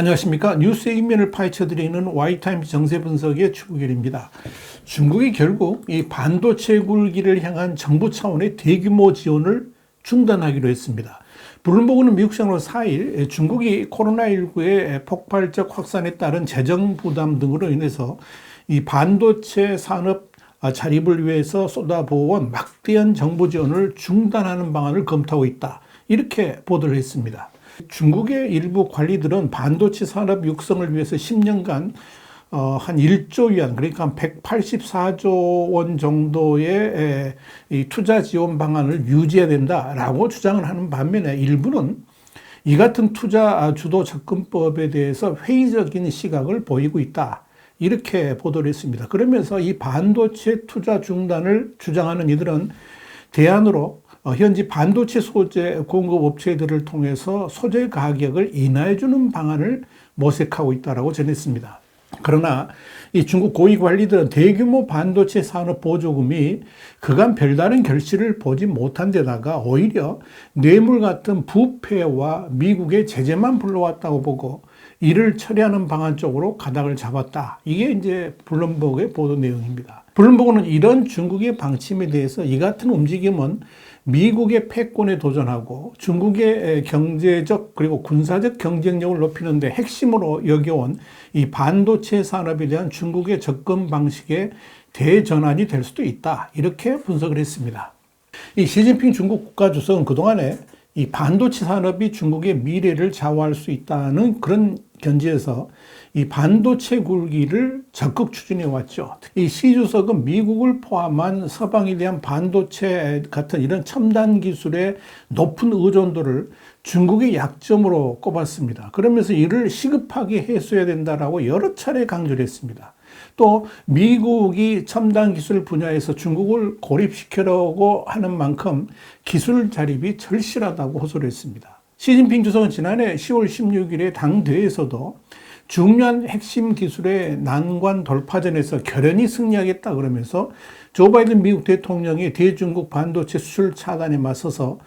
안녕하십니까. 뉴스의 인면을 파헤쳐드리는 와이타임스 정세 분석의 추구결입니다. 중국이 결국 이 반도체 굴기를 향한 정부 차원의 대규모 지원을 중단하기로 했습니다. 블룸버그는 미국 시간으로 4일 중국이 코로나19의 폭발적 확산에 따른 재정 부담 등으로 인해서 이 반도체 산업 자립을 위해서 쏟아부어온 막대한 정부 지원을 중단하는 방안을 검토하고 있다. 이렇게 보도를 했습니다. 중국의 일부 관리들은 반도체 산업 육성을 위해서 10년간 어, 한 1조 위안, 그러니까 한 184조 원 정도의 에, 이 투자 지원 방안을 유지해야 된다라고 주장을 하는 반면에 일부는 이 같은 투자 주도 접근법에 대해서 회의적인 시각을 보이고 있다. 이렇게 보도를 했습니다. 그러면서 이 반도체 투자 중단을 주장하는 이들은 대안으로 어, 현지 반도체 소재 공급 업체들을 통해서 소재 가격을 인하해 주는 방안을 모색하고 있다라고 전했습니다. 그러나 이 중국 고위 관리들은 대규모 반도체 산업 보조금이 그간 별다른 결실을 보지 못한 데다가 오히려 뇌물 같은 부패와 미국의 제재만 불러왔다고 보고 이를 처리하는 방안 쪽으로 가닥을 잡았다. 이게 이제 블룸버그의 보도 내용입니다. 블룸버그는 이런 중국의 방침에 대해서 이 같은 움직임은 미국의 패권에 도전하고 중국의 경제적 그리고 군사적 경쟁력을 높이는데 핵심으로 여겨온 이 반도체 산업에 대한 중국의 접근 방식의 대전환이 될 수도 있다. 이렇게 분석을 했습니다. 이 시진핑 중국 국가주석은 그동안에 이 반도체 산업이 중국의 미래를 좌우할 수 있다는 그런 견지에서 이 반도체 굴기를 적극 추진해 왔죠. 이 시 주석은 미국을 포함한 서방에 대한 반도체 같은 이런 첨단 기술의 높은 의존도를 중국의 약점으로 꼽았습니다. 그러면서 이를 시급하게 해소해야 된다라고 여러 차례 강조를 했습니다. 또 미국이 첨단 기술 분야에서 중국을 고립시키려고 하는 만큼 기술 자립이 절실하다고 호소를 했습니다. 시진핑 주석은 지난해 10월 16일에 당대에서도 중요한 핵심 기술의 난관 돌파전에서 결연히 승리하겠다 그러면서 조 바이든 미국 대통령이 대중국 반도체 수출 차단에 맞서서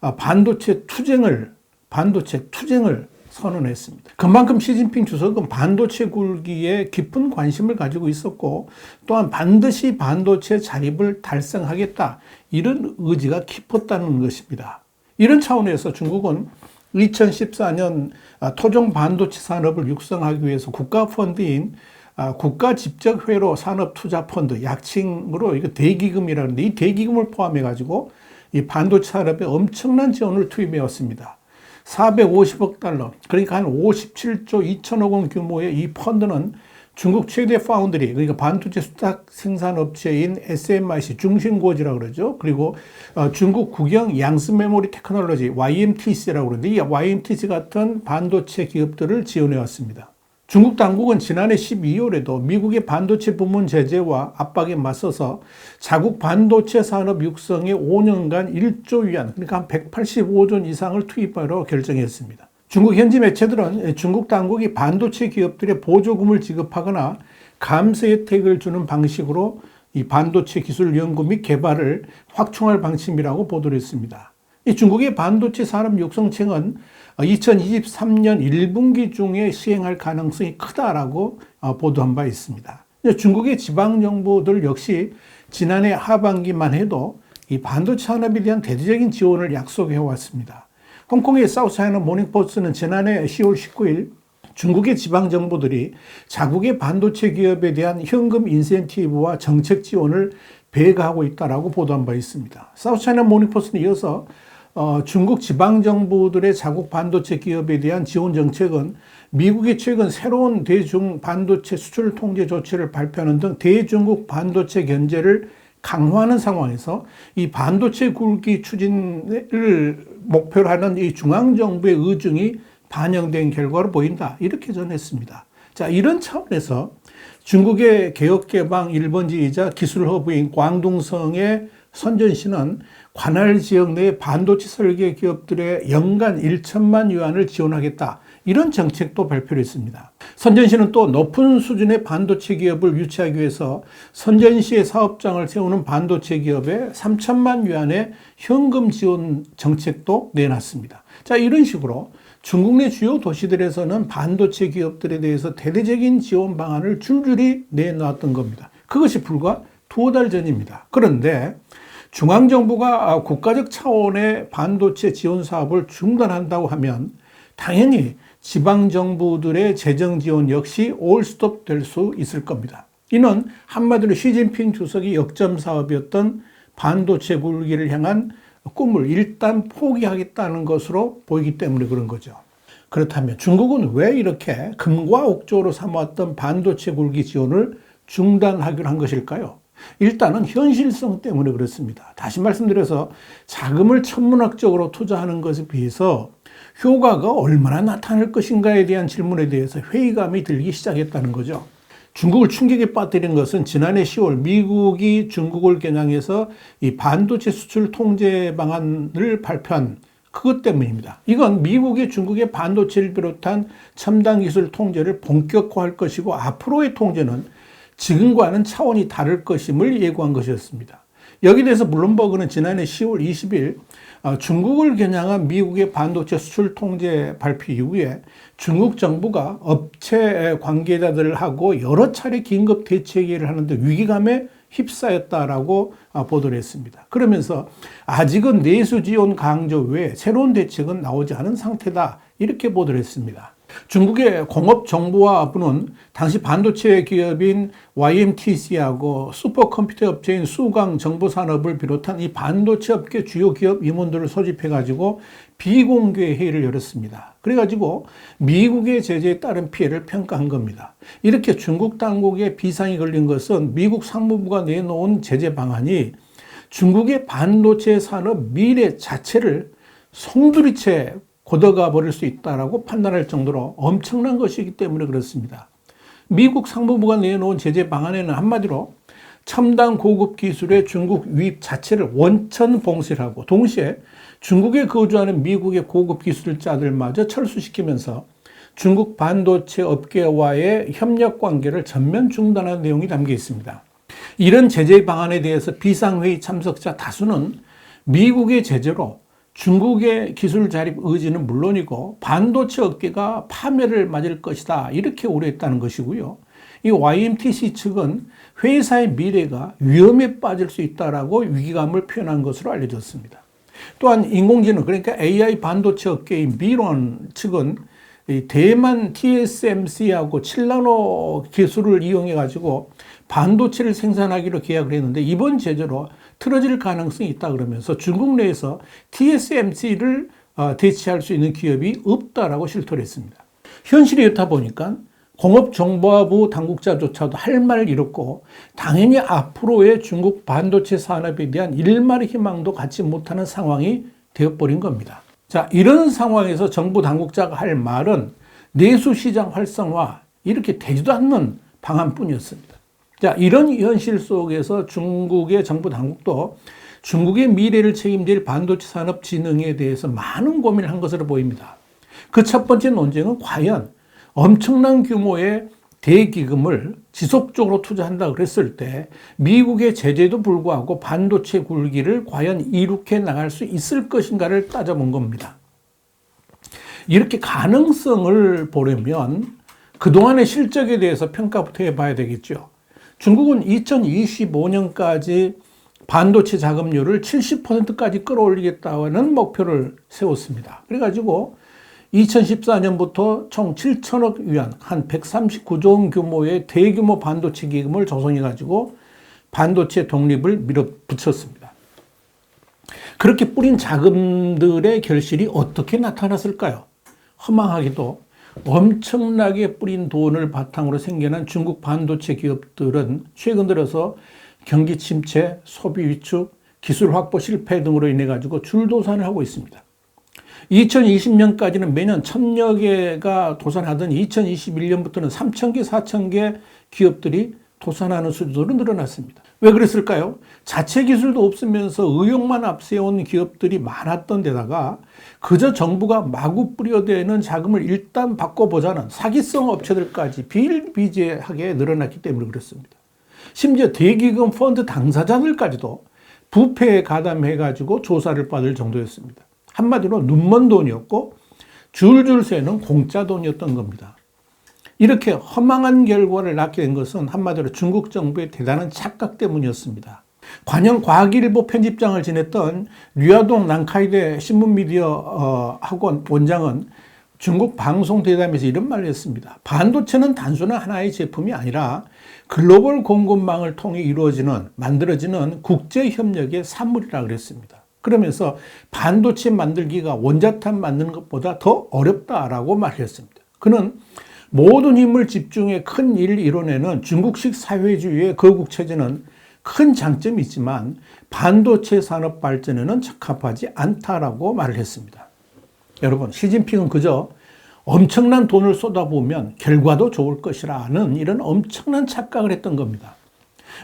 아, 반도체 투쟁을 반도체 투쟁을 선언했습니다. 그만큼 시진핑 주석은 반도체 굴기에 깊은 관심을 가지고 있었고 또한 반드시 반도체 자립을 달성하겠다 이런 의지가 깊었다는 것입니다. 이런 차원에서 중국은 2014년 토종 반도체 산업을 육성하기 위해서 국가 펀드인 아, 국가 직접 회로 산업 투자 펀드 약칭으로 이거 대기금이라 는데 이 대기금을 포함해 가지고 이 반도체 산업에 엄청난 지원을 투입해 왔습니다. 450억 달러, 그러니까 한 57조 2천억 원 규모의 이 펀드는 중국 최대 파운드리, 그러니까 반도체 수탁 생산 업체인 SMIC, 중심고지라고 그러죠. 그리고 어, 중국 국영 양스 메모리 테크놀로지, YMTC라고 그러는데 이 YMTC 같은 반도체 기업들을 지원해 왔습니다. 중국 당국은 지난해 12월에도 미국의 반도체 부문 제재와 압박에 맞서서 자국 반도체 산업 육성에 5년간 1조 위안, 그러니까 한 185조 이상을 투입하려 결정했습니다. 중국 현지 매체들은 중국 당국이 반도체 기업들의 보조금을 지급하거나 감세 혜택을 주는 방식으로 이 반도체 기술 연구 및 개발을 확충할 방침이라고 보도를 했습니다. 이 중국의 반도체 산업 육성책은 2023년 1분기 중에 시행할 가능성이 크다라고 어, 보도한 바 있습니다. 중국의 지방 정부들 역시 지난해 하반기만 해도 이 반도체 산업에 대한 대대적인 지원을 약속해 왔습니다. 홍콩의 사우스차이나 모닝포스트는 지난해 10월 19일 중국의 지방 정부들이 자국의 반도체 기업에 대한 현금 인센티브와 정책 지원을 배가하고 있다라고 보도한 바 있습니다. 사우스차이나 모닝포스트는 이어서 어, 중국 지방 정부들의 자국 반도체 기업에 대한 지원 정책은 미국이 최근 새로운 대중 반도체 수출 통제 조치를 발표하는 등 대중국 반도체 견제를 강화하는 상황에서 이 반도체 굴기 추진을 목표로 하는 이 중앙 정부의 의중이 반영된 결과로 보인다. 이렇게 전했습니다. 자, 이런 차원에서 중국의 개혁개방 1번지이자 기술 허브인 광둥성의 선전시는 관할 지역 내 반도체 설계 기업들의 연간 1천만 유안을 지원하겠다. 이런 정책도 발표를 했습니다. 선전시는 또 높은 수준의 반도체 기업을 유치하기 위해서 선전시의 사업장을 세우는 반도체 기업에 3천만 위안의 현금 지원 정책도 내놨습니다. 자, 이런 식으로 중국 내 주요 도시들에서는 반도체 기업들에 대해서 대대적인 지원 방안을 줄줄이 내놓았던 겁니다. 그것이 불과 두어 달 전입니다. 그런데 중앙정부가 국가적 차원의 반도체 지원 사업을 중단한다고 하면 당연히 지방정부들의 재정 지원 역시 올스톱 될 수 있을 겁니다. 이는 한마디로 시진핑 주석이 역점 사업이었던 반도체 굴기를 향한 꿈을 일단 포기하겠다는 것으로 보이기 때문에 그런 거죠. 그렇다면 중국은 왜 이렇게 금과 옥조로 삼았던 반도체 굴기 지원을 중단하기로 한 것일까요? 일단은 현실성 때문에 그렇습니다. 다시 말씀드려서 자금을 천문학적으로 투자하는 것에 비해서 효과가 얼마나 나타날 것인가에 대한 질문에 대해서 회의감이 들기 시작했다는 거죠. 중국을 충격에 빠뜨린 것은 지난해 10월 미국이 중국을 겨냥해서 이 반도체 수출 통제 방안을 발표한 그것 때문입니다. 이건 미국이 중국의 반도체를 비롯한 첨단 기술 통제를 본격화할 것이고 앞으로의 통제는 지금과는 차원이 다를 것임을 예고한 것이었습니다. 여기 대해서 블룸버그는 지난해 10월 20일 어, 중국을 겨냥한 미국의 반도체 수출 통제 발표 이후에 중국 정부가 업체 관계자들하고 여러 차례 긴급 대책회의를 하는데 위기감에 휩싸였다라고 어, 보도를 했습니다. 그러면서 아직은 내수 지원 강조 외에 새로운 대책은 나오지 않은 상태다. 이렇게 보도를 했습니다. 중국의 공업 정보화부는 당시 반도체 기업인 YMTC하고 슈퍼컴퓨터 업체인 수강 정보 산업을 비롯한 이 반도체 업계 주요 기업 임원들을 소집해 가지고 비공개 회의를 열었습니다. 그래 가지고 미국의 제재에 따른 피해를 평가한 겁니다. 이렇게 중국 당국에 비상이 걸린 것은 미국 상무부가 내놓은 제재 방안이 중국의 반도체 산업 미래 자체를 송두리째 고도가 버릴 수 있다라고 판단할 정도로 엄청난 것이기 때문에 그렇습니다. 미국 상무부가 내놓은 제재 방안에는 한마디로 첨단 고급 기술의 중국 유입 자체를 원천 봉쇄하고 동시에 중국에 거주하는 미국의 고급 기술자들마저 철수시키면서 중국 반도체 업계와의 협력 관계를 전면 중단하는 내용이 담겨 있습니다. 이런 제재 방안에 대해서 비상회의 참석자 다수는 미국의 제재로 중국의 기술 자립 의지는 물론이고 반도체 업계가 파멸을 맞을 것이다. 이렇게 우려했다는 것이고요. 이 YMTC 측은 회사의 미래가 위험에 빠질 수 있다라고 위기감을 표현한 것으로 알려졌습니다. 또한 인공지능 그러니까 AI 반도체 업계인 미론 측은 대만 TSMC하고 7나노 기술을 이용해 가지고 반도체를 생산하기로 계약을 했는데 이번 제재로 틀어질 가능성이 있다 그러면서 중국 내에서 TSMC를 어, 대체할 수 있는 기업이 없다라고 실토를 했습니다. 현실이 이렇다 보니까 공업정보부 당국자조차도 할 말을 잃었고 당연히 앞으로의 중국 반도체 산업에 대한 일말의 희망도 갖지 못하는 상황이 되어버린 겁니다. 자, 이런 상황에서 정부 당국자가 할 말은 내수시장 활성화 이렇게 되지도 않는 방안뿐이었습니다. 자, 이런 현실 속에서 중국의 정부 당국도 중국의 미래를 책임질 반도체 산업 진흥에 대해서 많은 고민을 한 것으로 보입니다. 그 첫 번째 논쟁은 과연 엄청난 규모의 대기금을 지속적으로 투자한다 그랬을 때 미국의 제재도 불구하고 반도체 굴기를 과연 이룩해 나갈 수 있을 것인가를 따져본 겁니다. 이렇게 가능성을 보려면 그동안의 실적에 대해서 평가부터 해봐야 되겠죠. 중국은 2025년까지 반도체 자금률을 70%까지 끌어올리겠다는 목표를 세웠습니다. 그래가지고 2014년부터 총 7천억 위안, 한 139조 원 규모의 대규모 반도체 기금을 조성해가지고 반도체 독립을 밀어붙였습니다. 그렇게 뿌린 자금들의 결실이 어떻게 나타났을까요? 허망하게도 엄청나게 뿌린 돈을 바탕으로 생겨난 중국 반도체 기업들은 최근 들어서 경기 침체, 소비 위축, 기술 확보 실패 등으로 인해 가지고 줄도산을 하고 있습니다. 2020년까지는 매년 천여 개가 도산하던 2021년부터는 3천 개, 4천 개 기업들이 도산하는 수준으로 늘어났습니다. 왜 그랬을까요? 자체 기술도 없으면서 의욕만 앞세운 기업들이 많았던 데다가 그저 정부가 마구 뿌려대는 자금을 일단 바꿔보자는 사기성 업체들까지 비일비재하게 늘어났기 때문에 그렇습니다. 심지어 대기금 펀드 당사자들까지도 부패에 가담해가지고 조사를 받을 정도였습니다. 한마디로 눈먼 돈이었고 줄줄 새는 공짜 돈이었던 겁니다. 이렇게 허망한 결과를 낳게 된 것은 한마디로 중국 정부의 대단한 착각 때문이었습니다. 관영 과학일보 편집장을 지냈던 류아동 난카이대 신문미디어 어, 학원 원장은 중국 방송 대담에서 이런 말을 했습니다. 반도체는 단순한 하나의 제품이 아니라 글로벌 공급망을 통해 이루어지는 만들어지는 국제 협력의 산물이라 그랬습니다. 그러면서 반도체 만들기가 원자탄 만드는 것보다 더 어렵다라고 말했습니다. 그는 모든 힘을 집중해 큰 일을 이뤄내는 중국식 사회주의의 거국 체제는 큰 장점이 있지만 반도체 산업 발전에는 적합하지 않다라고 말을 했습니다. 여러분, 시진핑은 그저 엄청난 돈을 쏟아부으면 결과도 좋을 것이라는 이런 엄청난 착각을 했던 겁니다.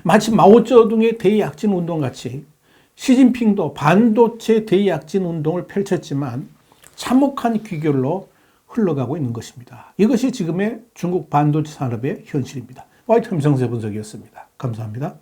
마치 마오쩌둥의 대약진 운동 같이 시진핑도 반도체 대약진 운동을 펼쳤지만 참혹한 귀결로 흘러가고 있는 것입니다. 이것이 지금의 중국 반도체 산업의 현실입니다. 화이트 함성세 분석이었습니다. 감사합니다.